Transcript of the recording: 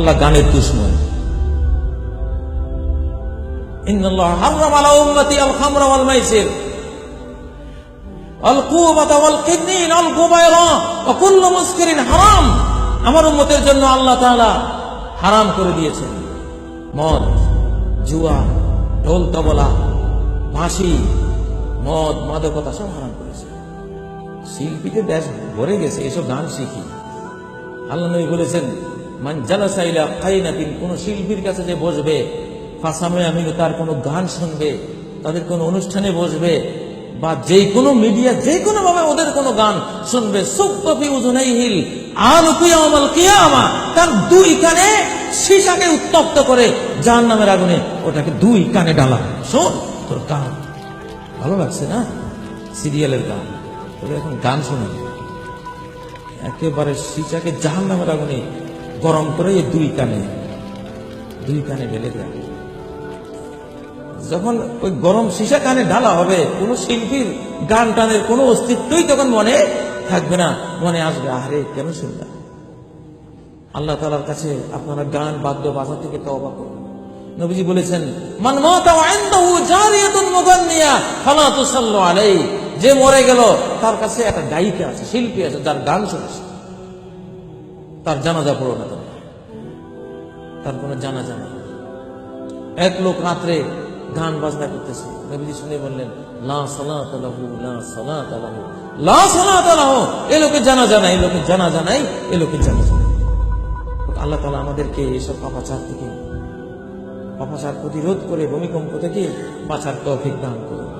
আল্লাহ গানের দুশ্মন মদ, জুয়া, ঢোল তবলা মদ সব করেছে। শিল্পীতে বেশ ভরে গেছে, এসব গান শিখি। আল্লাহ নবী বলেছেন মান জালাসাইলা কাইনাতিন, কোন শিল্পীর কাছে যে বসবে ফাসামে আমি তার কোনো গান শুনবে, তাদের কোনো অনুষ্ঠানে বসবে, বা যে কোনো মিডিয়া যে কোনো ভাবে ওদের কোনো গান শুনবে, সুক্তফি উজুনাই হিল আলুকিয়ামাল কিয়ামা, তার দুই কানে সীসাকে উত্তপ্ত করে জাহান নামের আগুনে ওটাকে দুই কানে ডালা। শোন, তোর গান ভালো লাগছে না? সিরিয়ালের গান তোর এখন গান শোনা একেবারে সিচাকে জাহান নামের আগুনে গরম করে এই দুই কানে দুই কানে ঢেলে দেয়। যখন ওই গরম সীসা কানে ঢালা হবে, কোন শিল্পীর গান টানের কোনো অস্তিত্বই তখন মনে থাকবে না, মনে আসবে আরে কেন শুনলাম? আল্লাহ তালার কাছে আপনারা গান বাদ্য বাজা থেকে তওবা করুন। নবীজি বলেছেন যে মরে গেল, তার কাছে একটা গায়িকা আছে, শিল্পী আছে, যার গান শুনেছে। তার জানাজা পড়ো না তোমরা। তার কোনো জানাজা নেই এক লোক রাত্রে গান বাজনা করতেছে। নবীজি শুনে বললেন, লা সালাত লাহু, লা সালাত লাহু। লা সালাত লাহু, এ লোকের জানাজা নাই, এ লোকের জানাজা নাই, এ লোকের জানাজা নাই। আল্লাহ তালা আমাদেরকে এইসব পাপাচার থেকে পাপাচার প্রতিরোধ করে ভূমিকম্প থেকে বাঁচার তৌফিক দান করুন।